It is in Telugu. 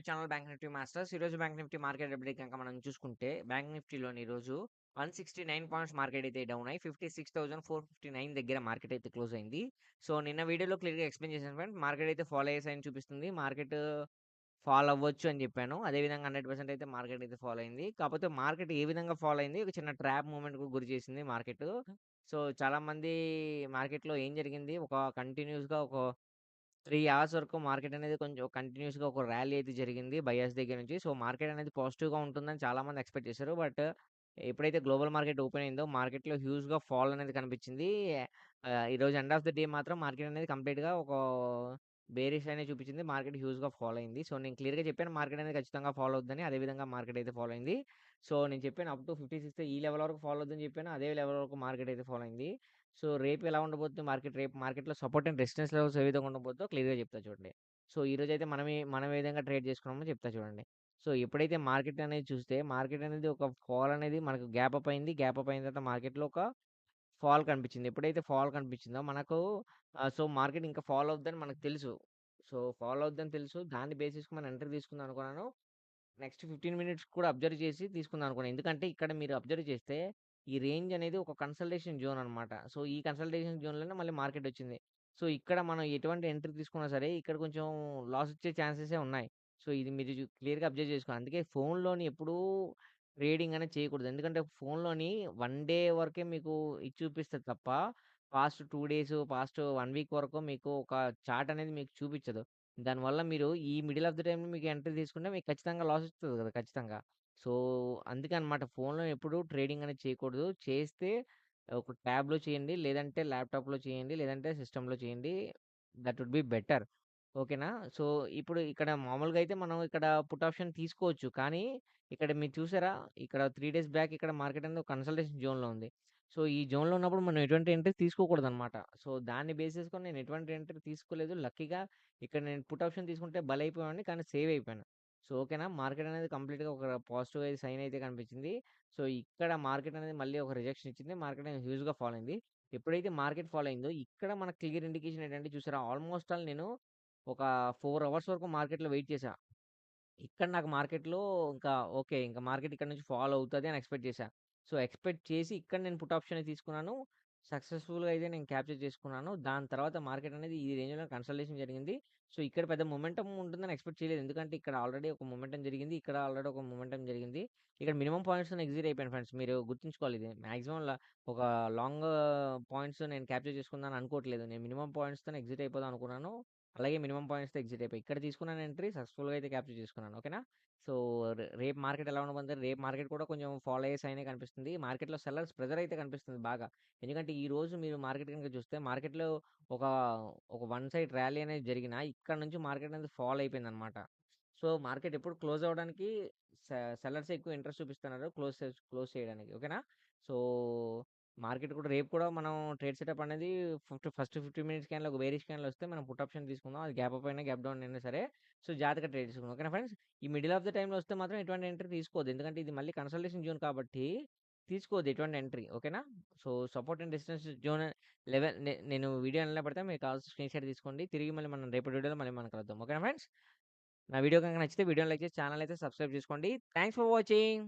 My channel bank Nifty masters. ఈరోజు బ్యాంక్ నిఫ్టీ మార్కెట్ అప్డేట్ గనక మనం చూసుకుంటే, బ్యాంక్ నిఫ్టీలోని ఈరోజు 169 పాయింట్స్ మార్కెట్ అయితే డౌన్ అయ్యి 56,459 దగ్గర మార్కెట్ అయితే క్లోజ్ అయింది. సో, నిన్న వీడియోలో క్లియర్‌గా ఎక్స్‌ప్లెయిన్ చేశాను ఫ్రెండ్స్. మార్కెట్ అయితే ఫాల్ అయ్యే సైన్ చూపిస్తుంది. మార్కెట్ ఫాల్ అవ్వచ్చు అని చెప్పాను. అదేవిధంగా 100% అయితే మార్కెట్ అయితే ఫాల్ అయింది. కాకపోతే మార్కెట్ ఏ విధంగా ఫాల్ అయింది, ఒక చిన్న ట్రాప్ మూవ్‌మెంట్‌కు గురి చేసింది మార్కెట్. సో, చాలామంది మార్కెట్‌లో ఏం జరిగింది, ఒక కంటిన్యూయస్‌గా ఒక 3 అవర్స్ వరకు మార్కెట్ అనేది కొంచెం కంటిన్యూస్గా ఒక ర్యాలీ అయితే జరిగింది బయర్స్ దగ్గర నుంచి. సో, మార్కెట్ అనేది పాజిటివ్‌గా ఉంటుందని చాలామంది ఎక్స్‌పెక్ట్ చేశారు. బట్ ఎప్పుడైతే గ్లోబల్ మార్కెట్ ఓపెన్ అయిందో మార్కెట్‌లో హ్యూజ్‌గా ఫాల్ అనేది కనిపించింది. ఆహ్, ఈరోజు ఎండ్ ఆఫ్ ద డే మాత్రం మార్కెట్ అనేది కంప్లీట్‌గా ఒక బేరిష్ అనేది చూపించింది. మార్కెట్ హ్యూజ్‌గా ఫాల్ అయింది. సో, నేను క్లియర్‌గా చెప్పాను మార్కెట్ అనేది ఖచ్చితంగా ఫాల్ అవుద్దని. అదేవిధంగా మార్కెట్ అయితే ఫాలో అయింది. సో, నేను చెప్పాను అప్ టు 56 ఈ లెవెల్ వరకు ఫాలో అవుద్దని చెప్పాను. అదే లెవెల్ వరకు మార్కెట్ అయితే ఫాలో అయింది. సో, రేపు ఎలా ఉండబోతుంది మార్కెట్, రేపు మార్కెట్‌లో సపోర్ట్ అండ్ రెసిస్టెన్స్ లెవెల్స్ ఏ విధంగా ఉండబోతుందో క్లియర్‌గా చెప్తా చూడండి. సో, ఈరోజైతే అయితే మనమే మనం ఏ విధంగా ట్రేడ్ చేసుకున్నామో చెప్తా చూడండి. సో, ఎప్పుడైతే మార్కెట్ అనేది చూస్తే, మార్కెట్ అనేది ఒక ఫాల్ అనేది మనకు గ్యాప్ అప్ అయింది. గ్యాప్ అప్ అయిన తర్వాత మార్కెట్‌లో ఒక ఫాల్ కనిపించింది. ఎప్పుడైతే ఫాల్ కనిపించిందో మనకు సో, మార్కెట్ ఇంకా ఫాల్ అవుద్దని మనకు తెలుసు. సో, ఫాల్ అవుద్దని తెలుసు. దాన్ని బేసిస్కి మనం ఎంట్రీ తీసుకుందాం అనుకున్నాను. నెక్స్ట్ 15 మినిట్స్ కూడా అబ్జర్వ్ చేసి తీసుకుందాం అనుకున్నాను. ఎందుకంటే ఇక్కడ మీరు అబ్జర్వ్ చేస్తే ఈ రేంజ్ అనేది ఒక కన్సల్టేషన్ జోన్ అనమాట. సో, ఈ కన్సల్టేషన్ జోన్‌లోనే మళ్ళీ మార్కెట్ వచ్చింది. సో, ఇక్కడ మనం ఎటువంటి ఎంట్రీ తీసుకున్నా సరే ఇక్కడ కొంచెం లాస్ వచ్చే ఛాన్సెసే ఉన్నాయి. సో, ఇది మీరు జు క్లియర్‌గా అబ్జర్వ్ చేసుకోవాలి అందుకే ఫోన్‌లోని ఎప్పుడూ ట్రేడింగ్ అనేది చేయకూడదు. ఎందుకంటే ఫోన్‌లోని 1 డే వరకే మీకు ఇది చూపిస్తది తప్ప, పాస్ట్ 2 డేస్, పాస్ట్ 1 వీక్ వరకు మీకు ఒక చార్ట్ అనేది మీకు చూపించదు. దానివల్ల మీరు ఈ మిడిల్ ఆఫ్ ద టైమ్‌లో మీకు ఎంట్రీ తీసుకుంటే మీకు ఖచ్చితంగా లాస్ వస్తుంది కదా! ఖచ్చితంగా. సో, అందుకే అనమాట ఫోన్‌లో ఎప్పుడు ట్రేడింగ్ అనేది చేయకూడదు. చేస్తే ఒక ట్యాబ్‌లో చేయండి. లేదంటే ల్యాప్‌టాప్‌లో చేయండి. లేదంటే సిస్టంలో చేయండి. That would be better. ఓకేనా? సో, ఇప్పుడు ఇక్కడ మామూలుగా అయితే మనం ఇక్కడ పుట్ ఆప్షన్ తీసుకోవచ్చు. కానీ ఇక్కడ మీరు చూసారా? ఇక్కడ త్రీ డేస్ బ్యాక్ ఇక్కడ మార్కెట్ అనేది కన్సల్టేషన్ జోన్‌లో ఉంది. సో, ఈ జోన్‌లో ఉన్నప్పుడు మనం ఎటువంటి ఎంట్రీ తీసుకోకూడదు అనమాట సో, దాన్ని బేస్ చేసుకొని నేను ఎటువంటి ఎంట్రీ తీసుకోలేదు. లక్కీగా ఇక్కడ నేను పుట్ ఆప్షన్ తీసుకుంటే బలైపోయాను కానీ సేవ్ అయిపోయాను. సో, ఓకేనా? మార్కెట్ అనేది కంప్లీట్‌గా ఒక పాజిటివ్ అయితే సైన్ అయితే కనిపించింది. సో, ఇక్కడ మార్కెట్ అనేది మళ్ళీ ఒక రిజెక్షన్ ఇచ్చింది. మార్కెట్ అనేది హ్యూజ్‌గా ఫాల్ అయింది. ఎప్పుడైతే మార్కెట్ ఫాల్ అయిందో ఇక్కడ మనకు క్లియర్ ఇండికేషన్ ఏంటంటే చూసారా? ఆల్మోస్ట్ ఆల్ నేను ఒక 4 అవర్స్ వరకు మార్కెట్‌లో వెయిట్ చేశా. ఇక్కడ నాకు మార్కెట్‌లో ఇంకా ఓకే. ఇంకా మార్కెట్ ఇక్కడ నుంచి ఫాల్ అవుతది అని ఎక్స్‌పెక్ట్ చేశా. సో, ఎక్స్‌పెక్ట్ చేసి ఇక్కడ నేను పుట్ ఆప్షన్ తీసుకున్నాను. సక్సెస్‌ఫుల్‌గా అయితే నేను క్యాప్చర్ చేసుకున్నాను. దాని తర్వాత మార్కెట్ అనేది ఈ రేంజ్‌లో కన్సల్టేషన్ జరిగింది. సో, ఇక్కడ పెద్ద మొమెంటమ్ ఉంటుందని ఎక్స్‌పెక్ట్ చేయలేదు. ఎందుకంటే ఇక్కడ ఆల్రెడీ ఒక మొమెంటమ్ జరిగింది. ఇక్కడ ఆల్రెడీ ఒక మొమెంటమ్ జరిగింది. ఇక్కడ మినిమమ్ పాయింట్స్‌తోని ఎగ్జిట్ అయిపోయాను ఫ్రెండ్స్. మీరు గుర్తుంచుకోవాలి ఇది. మాక్సిమం ల ఒక లాంగ్ పాయింట్స్ నేను క్యాప్చర్ చేసుకుందాం అనుకోవట్లేదు. నేను మినిమమ్ పాయింట్స్‌తోని ఎగ్జిట్ అయిపోదాం అనుకున్నాను. అలాగే మినిమమ్ పాయింట్స్‌తో ఎగ్జిట్ అయిపోయి. ఇక్కడ తీసుకున్నాను ఎంట్రీ సక్సెస్‌ఫుల్‌గా అయితే క్యాప్చర్ చేసుకున్నాను. ఓకేనా? సో, రే రేపు మార్కెట్ ఎలా ఉండబోతుంది రేపు మార్కెట్ కూడా కొంచెం ఫాలో అయ్యే సైనే కనిపిస్తుంది. మార్కెట్‌లో సెల్లర్స్ ప్రెజర్ అయితే కనిపిస్తుంది బాగా. ఎందుకంటే ఈరోజు మీరు మార్కెట్ గనుక చూస్తే మార్కెట్‌లో ఒక ఒక వన్ సైడ్ ర్యాలీ అనేది జరిగినా ఇక్కడ నుంచి మార్కెట్ అనేది ఫాల్ అయిపోయిందనమాట. సో, మార్కెట్ ఎప్పుడు క్లోజ్ అవ్వడానికి సె సెల్లర్సే ఎక్కువ ఇంట్రెస్ట్ చూపిస్తున్నారు క్లోజ్ చేస్ క్లోజ్ చేయడానికి. ఓకేనా? సో, మార్కెట్ కూడా రేపు కూడా మనం ట్రేడ్ సెటప్ అనేది ఫిఫ్ట్ ఫస్ట్ 15 మినిట్స్ క్యాన్లో ఒక వేరే క్యాండిల్ వస్తే మనం పుట్ ఆప్షన్ తీసుకుందాం. అది గ్యాప్ అప్ అయినా, గ్యాప్ డౌన్ అయినా సరే. సో, జాగ్రత్తగా ట్రేడ్ తీసుకుందాం. ఓకేనా ఫ్రెండ్స్? ఈ మిడిల్ ఆఫ్ ద టైంలో వస్తే మాత్రం ఎటువంటి ఎంట్రీ తీసుకోవద్దు. ఎందుకంటే ఇది మళ్ళీ కన్సల్టేషన్ జోన్ కాబట్టి తీసుకోవద్దు ఎటువంటి ఎంట్రీ. ఓకేనా? So, support and distance zone level నేను వీడియో ఎలా పెడతా మీకు కావాల్సిన స్క్రీన్‌షాట్ తీసుకోండి. తిరిగి మళ్ళీ మనం రేపటి వీడియోలో మళ్ళీ మనం కలుద్దాం. ఓకేనా ఫ్రెండ్స్? నా వీడియో కనుక నచ్చితే వీడియోని లైక్ చేసి ఛానల్ అయితే సబ్స్క్రైబ్ చేసుకోండి. Thanks for watching.